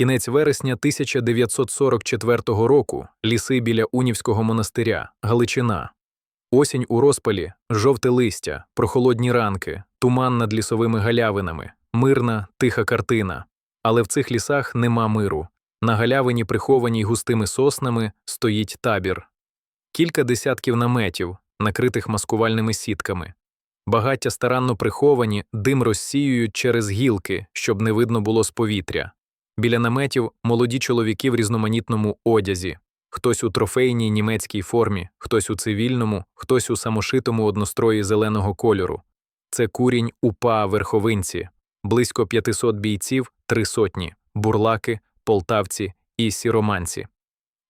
Кінець вересня 1944 року ліси біля Унівського монастиря, Галичина. Осінь у розпалі, жовте листя, прохолодні ранки, туман над лісовими галявинами, мирна, тиха картина. Але в цих лісах нема миру. На галявині, прихованій густими соснами, стоїть табір. Кілька десятків наметів, накритих маскувальними сітками. Багаття старанно приховані, дим розсіюють через гілки, щоб не видно було з повітря. Біля наметів молоді чоловіки в різноманітному одязі. Хтось у трофейній німецькій формі, хтось у цивільному, хтось у самошитому однострої зеленого кольору. Це курінь УПА верховинці, близько 500 бійців, три сотні, бурлаки, полтавці і сіроманці.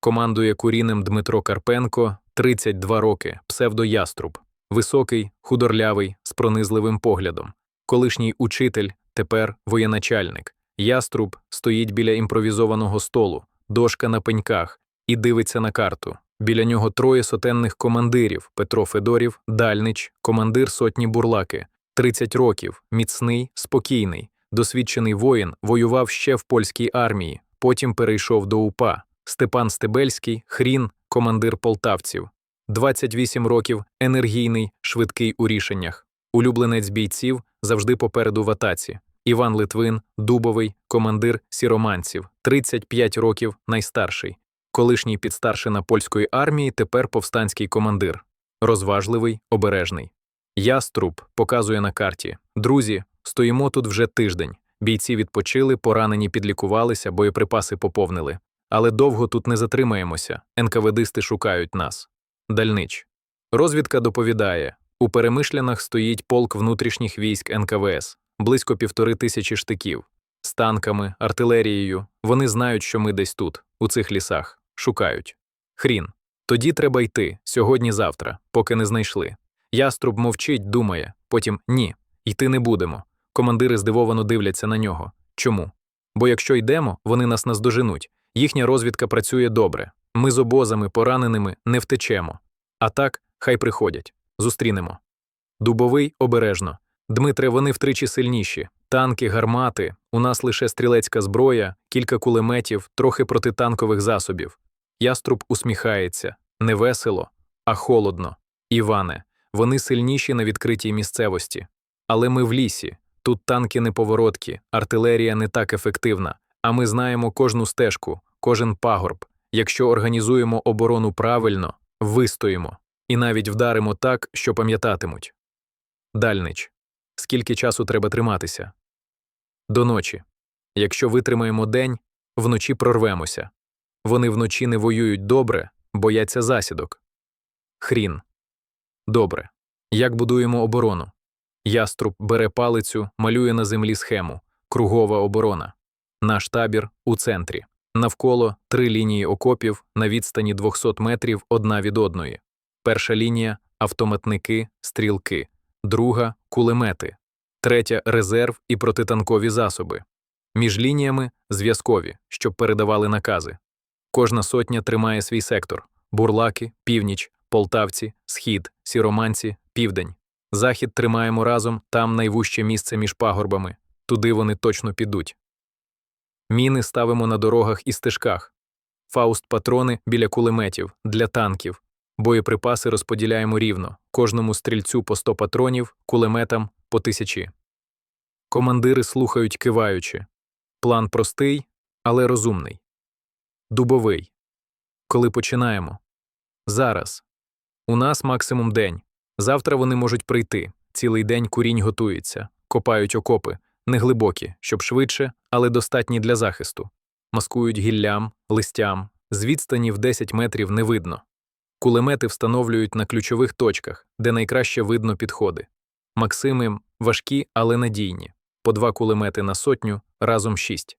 Командує курінем Дмитро Карпенко, 32 роки, псевдояструб, високий, худорлявий, з пронизливим поглядом, колишній учитель, тепер воєначальник. Яструб стоїть біля імпровізованого столу, дошка на пеньках, і дивиться на карту. Біля нього троє сотенних командирів Петро Федорів, Дальнич, командир сотні бурлаки, 30 років, міцний, спокійний, досвідчений воїн, воював ще в польській армії, потім перейшов до УПА. Степан Стебельський, Хрін, командир полтавців, 28 років, енергійний, швидкий у рішеннях, улюбленець бійців завжди попереду в атаці. Іван Литвин, Дубовий, командир сіроманців, 35 років, найстарший, колишній підстаршина польської армії, тепер повстанський командир, розважливий, обережний. Яструб показує на карті. Друзі, стоїмо тут вже тиждень. Бійці відпочили, поранені підлікувалися, боєприпаси поповнили. Але довго тут не затримаємося. НКВДисти шукають нас. Дальнич. Розвідка доповідає: у перемишлянах стоїть полк внутрішніх військ НКВС, близько півтори тисячі штиків. З танками, артилерією. Вони знають, що ми десь тут, у цих лісах, шукають. Хрін. Тоді треба йти, сьогодні-завтра, поки не знайшли. Яструб мовчить, думає, потім ні, йти не будемо. Командири здивовано дивляться на нього. Чому? Бо якщо йдемо, вони нас наздоженуть. Їхня розвідка працює добре. Ми з обозами, пораненими не втечемо. А так, хай приходять. Зустрінемо. Дубовий обережно. Дмитре, вони втричі сильніші. Танки, гармати, у нас лише стрілецька зброя, кілька кулеметів, трохи протитанкових засобів. Яструб усміхається не весело, а холодно. Іване, вони сильніші на відкритій місцевості. Але ми в лісі. Тут танки неповороткі, артилерія не так ефективна, а ми знаємо кожну стежку, кожен пагорб. Якщо організуємо оборону правильно, вистоїмо і навіть вдаримо так, що пам'ятатимуть. Дальнич. Скільки часу треба триматися? До ночі. Якщо витримаємо день, вночі прорвемося. Вони вночі не воюють добре, бояться засідок. Хрін. Добре. Як будуємо оборону? Яструб бере палицю, малює на землі схему, кругова оборона. Наш табір у центрі. Навколо три лінії окопів на відстані 200 метрів одна від одної. Перша лінія автоматники, стрілки, друга кулемети, третя резерв і протитанкові засоби. Між лініями зв'язкові, щоб передавали накази. Кожна сотня тримає свій сектор: бурлаки, північ, полтавці, схід, сіроманці, південь. Захід тримаємо разом, там найвужче місце між пагорбами, туди вони точно підуть. Міни ставимо на дорогах і стежках, фауст патрони біля кулеметів, для танків, боєприпаси розподіляємо рівно, кожному стрільцю по 100 патронів, кулеметам по тисячі. Командири слухають киваючи. План простий, але розумний. Дубовий. Коли починаємо? Зараз. У нас максимум день. Завтра вони можуть прийти. Цілий день курінь готується, копають окопи, неглибокі, щоб швидше, але достатні для захисту. Маскують гіллям, листям, з відстані в 10 метрів не видно. Кулемети встановлюють на ключових точках, де найкраще видно підходи. Максими важкі, але надійні. По два кулемети на сотню, разом шість.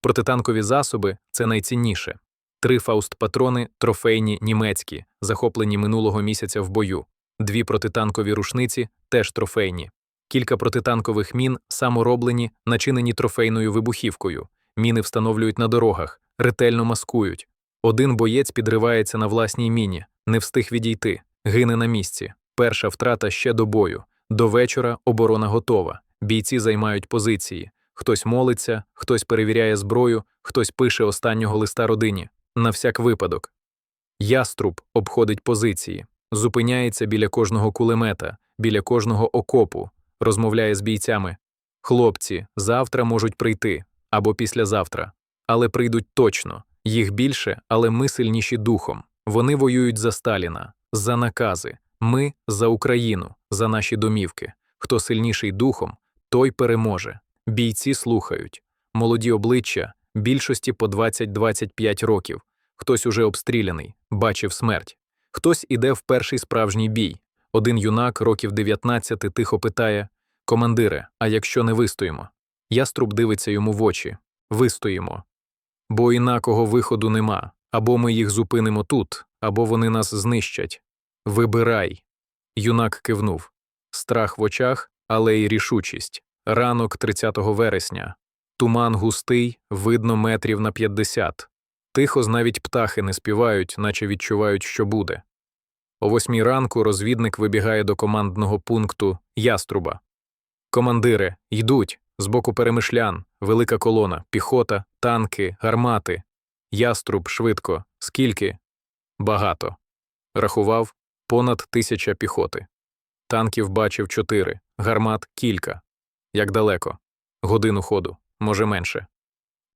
Протитанкові засоби це найцінніше. Три фауст-патрони трофейні німецькі, захоплені минулого місяця в бою, дві протитанкові рушниці теж трофейні, кілька протитанкових мін самороблені, начинені трофейною вибухівкою, міни встановлюють на дорогах, ретельно маскують. Один боєць підривається на власній міні, не встиг відійти, гине на місці. Перша втрата ще до бою. До вечора оборона готова. Бійці займають позиції. Хтось молиться, хтось перевіряє зброю, хтось пише останнього листа родині. На всяк випадок. Яструб обходить позиції, зупиняється біля кожного кулемета, біля кожного окопу, розмовляє з бійцями. Хлопці, завтра можуть прийти або післязавтра, але прийдуть точно. Їх більше, але ми сильніші духом. Вони воюють за Сталіна, за накази. Ми за Україну, за наші домівки. Хто сильніший духом, той переможе. Бійці слухають. Молоді обличчя, більшості по 20-25 років. Хтось уже обстріляний, бачив смерть. Хтось іде в перший справжній бій. Один юнак, років 19, тихо питає Командире, а якщо не вистоїмо? Яструб дивиться йому в очі. Вистоїмо. Бо інакого виходу нема. Або ми їх зупинимо тут, або вони нас знищать. Вибирай. Юнак кивнув. Страх в очах, але й рішучість. Ранок 30 вересня. Туман густий, видно метрів на 50. Тихо навіть птахи не співають, наче відчувають, що буде. О восьмій ранку розвідник вибігає до командного пункту Яструба. Командири, йдуть. З боку перемишлян, велика колона, піхота, танки, гармати. Яструб швидко. Скільки? Багато. Рахував понад тисяча піхоти. Танків бачив чотири, гармат кілька. Як далеко? Годину ходу, може менше.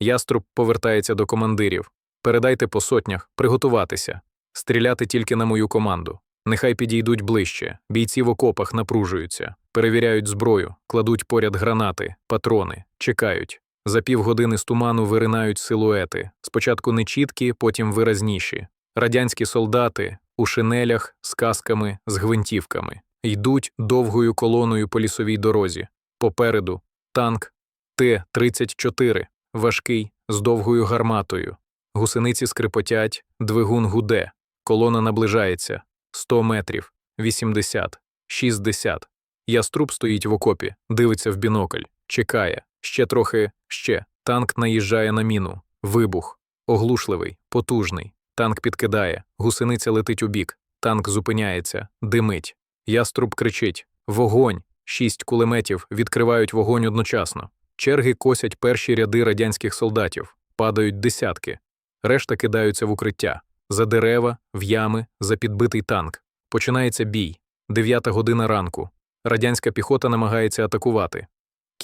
Яструб повертається до командирів. Передайте по сотнях, приготуватися, стріляти тільки на мою команду. Нехай підійдуть ближче, бійці в окопах напружуються, перевіряють зброю, кладуть поряд гранати, патрони, чекають. За півгодини з туману виринають силуети, спочатку нечіткі, потім виразніші. Радянські солдати у шинелях, з касками, з гвинтівками йдуть довгою колоною по лісовій дорозі. Попереду танк Т-34, важкий, з довгою гарматою. Гусениці скрипотять, двигун гуде, колона наближається 100 метрів, 80, 60. Яструб стоїть в окопі, дивиться в бінокль, чекає. Ще трохи, ще. Танк наїжджає на міну. Вибух. Оглушливий, потужний. Танк підкидає, гусениця летить у бік. Танк зупиняється, димить. Яструб кричить: Вогонь! Шість кулеметів відкривають вогонь одночасно. Черги косять перші ряди радянських солдатів, падають десятки. Решта кидаються в укриття за дерева, в ями, за підбитий танк. Починається бій. Дев'ята година ранку. Радянська піхота намагається атакувати.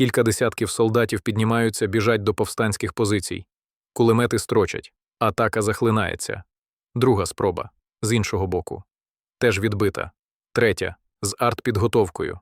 Кілька десятків солдатів піднімаються, біжать до повстанських позицій. Кулемети строчать. Атака захлинається. Друга спроба з іншого боку. Теж відбита. Третя з артпідготовкою.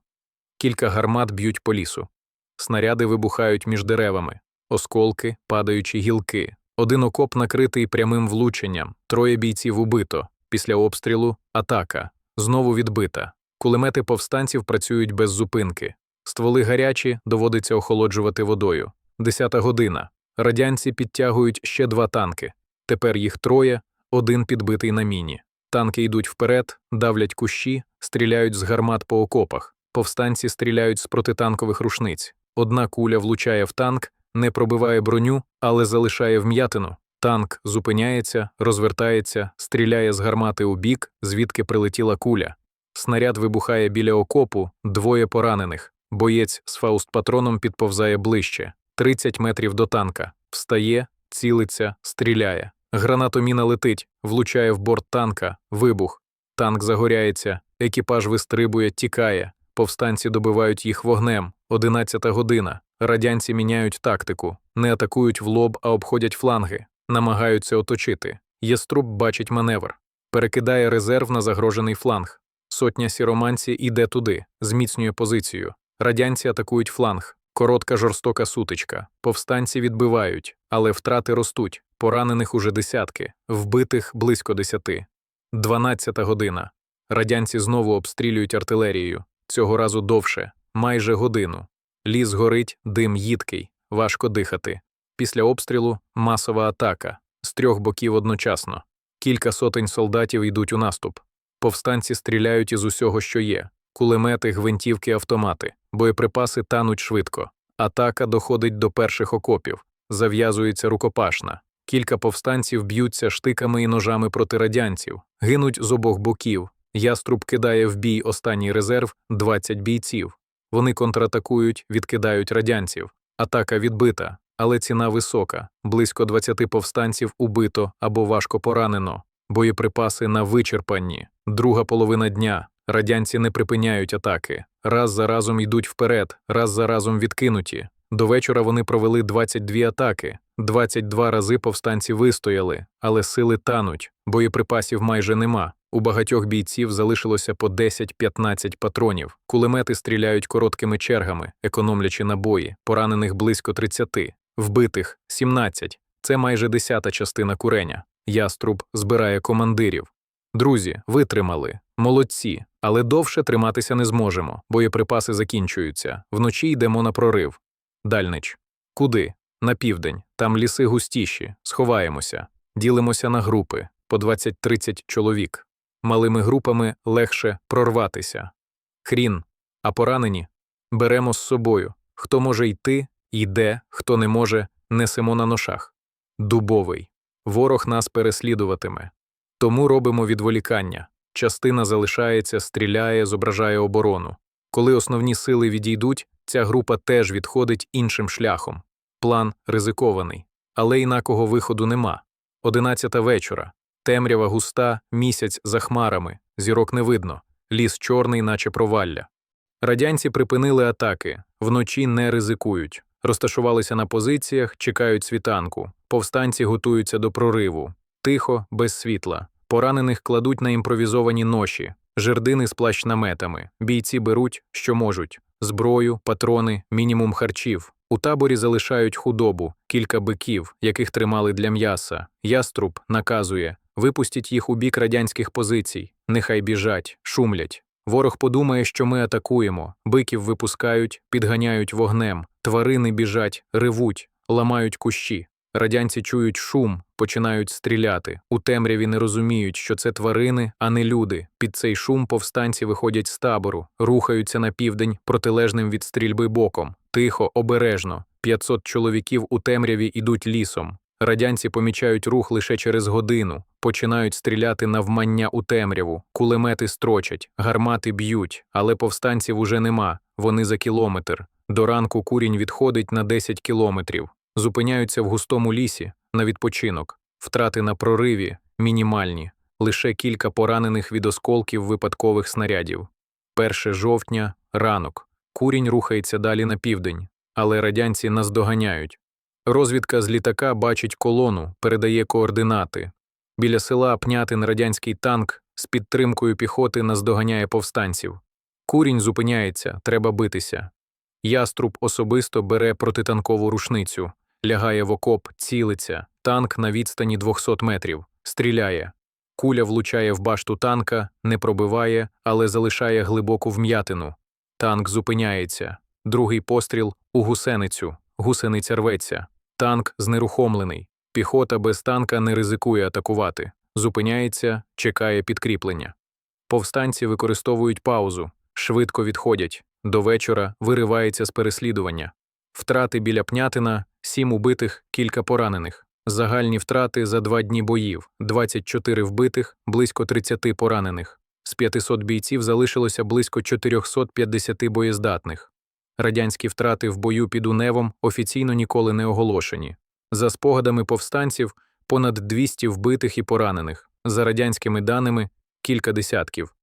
Кілька гармат б'ють по лісу. Снаряди вибухають між деревами, осколки, падаючі гілки. Один окоп накритий прямим влученням, троє бійців убито. Після обстрілу атака. Знову відбита. Кулемети повстанців працюють без зупинки. Стволи гарячі, доводиться охолоджувати водою. Десята година. Радянці підтягують ще два танки. Тепер їх троє, один підбитий на міні. Танки йдуть вперед, давлять кущі, стріляють з гармат по окопах. Повстанці стріляють з протитанкових рушниць. Одна куля влучає в танк, не пробиває броню, але залишає вм'ятину. Танк зупиняється, розвертається, стріляє з гармати у бік, звідки прилетіла куля. Снаряд вибухає біля окопу, двоє поранених. Боєць з фаустпатроном підповзає ближче, 30 метрів до танка, встає, цілиться, стріляє. Гранатоміна летить, влучає в борт танка, вибух. Танк загоряється, екіпаж вистрибує, тікає. Повстанці добивають їх вогнем. Одинадцята година. Радянці міняють тактику, не атакують в лоб, а обходять фланги, намагаються оточити. Єструб бачить маневр, перекидає резерв на загрожений фланг. Сотня сіроманці йде туди, зміцнює позицію. Радянці атакують фланг. Коротка жорстока сутичка. Повстанці відбивають, але втрати ростуть. Поранених уже десятки, вбитих близько десяти. Дванадцята година. Радянці знову обстрілюють артилерією. Цього разу довше, майже годину. Ліс горить, дим їдкий, важко дихати. Після обстрілу масова атака з трьох боків одночасно. Кілька сотень солдатів йдуть у наступ. Повстанці стріляють із усього, що є: кулемети, гвинтівки, автомати, боєприпаси тануть швидко. Атака доходить до перших окопів, зав'язується рукопашна. Кілька повстанців б'ються штиками і ножами проти радянців, гинуть з обох боків. Яструб кидає в бій останній резерв 20 бійців. Вони контратакують, відкидають радянців. Атака відбита, але ціна висока. Близько 20 повстанців убито або важко поранено. Боєприпаси на вичерпанні. Друга половина дня. Радянці не припиняють атаки. Раз за разом йдуть вперед, раз за разом відкинуті. До вечора вони провели 22 атаки. 22 рази повстанці вистояли, але сили тануть, боєприпасів майже нема. У багатьох бійців залишилося по 10-15 патронів. Кулемети стріляють короткими чергами, економлячи набої, поранених близько 30, вбитих 17. Це майже десята частина куреня. Яструб збирає командирів. Друзі, витримали, молодці, але довше триматися не зможемо. Боєприпаси закінчуються. Вночі йдемо на прорив. Дальнич. Куди? На південь. Там ліси густіші. Сховаємося. Ділимося на групи по 20-30 чоловік. Малими групами легше прорватися. Хрін. А поранені? Беремо з собою. Хто може йти, йде, хто не може, несемо на ношах. Дубовий. Ворог нас переслідуватиме. Тому робимо відволікання. Частина залишається, стріляє, зображає оборону. Коли основні сили відійдуть, ця група теж відходить іншим шляхом. План ризикований, але інакого виходу нема. Одинадцята вечора. Темрява густа, місяць за хмарами, зірок не видно, ліс чорний, наче провалля. Радянці припинили атаки, вночі не ризикують, розташувалися на позиціях, чекають світанку. Повстанці готуються до прориву. Тихо, без світла. Поранених кладуть на імпровізовані ноші, жердини з плащ-наметами. Бійці беруть, що можуть: зброю, патрони, мінімум харчів. У таборі залишають худобу, кілька биків, яких тримали для м'яса. Яструб наказує випустіть їх у бік радянських позицій, нехай біжать, шумлять. Ворог подумає, що ми атакуємо, биків випускають, підганяють вогнем, тварини біжать, ревуть, ламають кущі. Радянці чують шум, починають стріляти. У темряві не розуміють, що це тварини, а не люди. Під цей шум повстанці виходять з табору, рухаються на південь протилежним від стрільби боком. Тихо, обережно. 500 чоловіків у темряві ідуть лісом. Радянці помічають рух лише через годину, починають стріляти навмання у темряву, кулемети строчать, гармати б'ють, але повстанців уже нема, вони за кілометр. До ранку курінь відходить на 10 кілометрів, зупиняються в густому лісі на відпочинок, втрати на прориві мінімальні, лише кілька поранених від осколків випадкових снарядів. 1 жовтня ранок. Курінь рухається далі на південь, але радянці наздоганяють. Розвідка з літака бачить колону, передає координати. Біля села Пнятин радянський танк з підтримкою піхоти наздоганяє повстанців. Курінь зупиняється, треба битися. Яструб особисто бере протитанкову рушницю, лягає в окоп, цілиться, танк на відстані 200 метрів, стріляє. Куля влучає в башту танка, не пробиває, але залишає глибоку вм'ятину. Танк зупиняється. Другий постріл у гусеницю. Гусениця рветься. Танк знерухомлений. Піхота без танка не ризикує атакувати. Зупиняється, чекає підкріплення. Повстанці використовують паузу, швидко відходять. До вечора виривається з переслідування. Втрати біля пнятина, сім убитих, кілька поранених. Загальні втрати за два дні боїв 24 вбитих, близько 30 поранених. З 500 бійців залишилося близько 450 боєздатних. Радянські втрати в бою під Уневом офіційно ніколи не оголошені. За спогадами повстанців, понад 200 вбитих і поранених, за радянськими даними кілька десятків.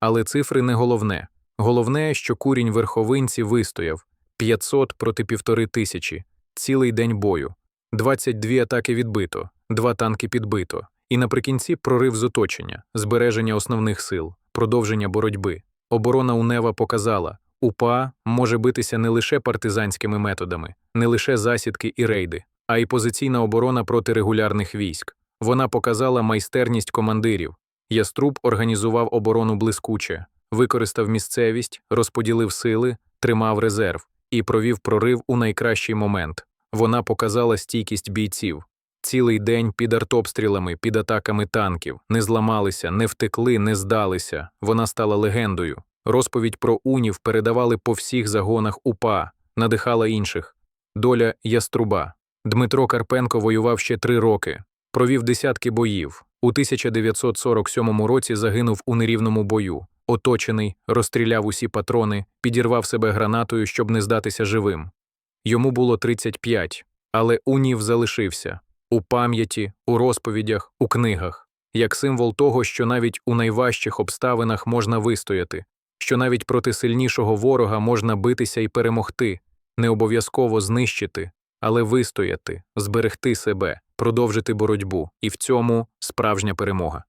Але цифри не головне. Головне, що курінь верховинці вистояв 500 проти півтори тисячі, цілий день бою, 22 атаки відбито, два танки підбито, і наприкінці прорив з оточення, збереження основних сил, продовження боротьби. Оборона Унева показала, УПА може битися не лише партизанськими методами, не лише засідки і рейди, а й позиційна оборона проти регулярних військ. Вона показала майстерність командирів. Яструб організував оборону блискуче, використав місцевість, розподілив сили, тримав резерв і провів прорив у найкращий момент. Вона показала стійкість бійців. Цілий день під артобстрілами, під атаками танків, не зламалися, не втекли, не здалися. Вона стала легендою. Розповідь про унів передавали по всіх загонах УПА, надихала інших. Доля Яструба. Дмитро Карпенко воював ще три роки, провів десятки боїв. У 1947 році загинув у нерівному бою. Оточений, розстріляв усі патрони, підірвав себе гранатою, щоб не здатися живим. Йому було 35, але унів залишився у пам'яті, у розповідях, у книгах, як символ того, що навіть у найважчих обставинах можна вистояти, що навіть проти сильнішого ворога можна битися і перемогти, не обов'язково знищити, але вистояти, зберегти себе, продовжити боротьбу, і в цьому справжня перемога.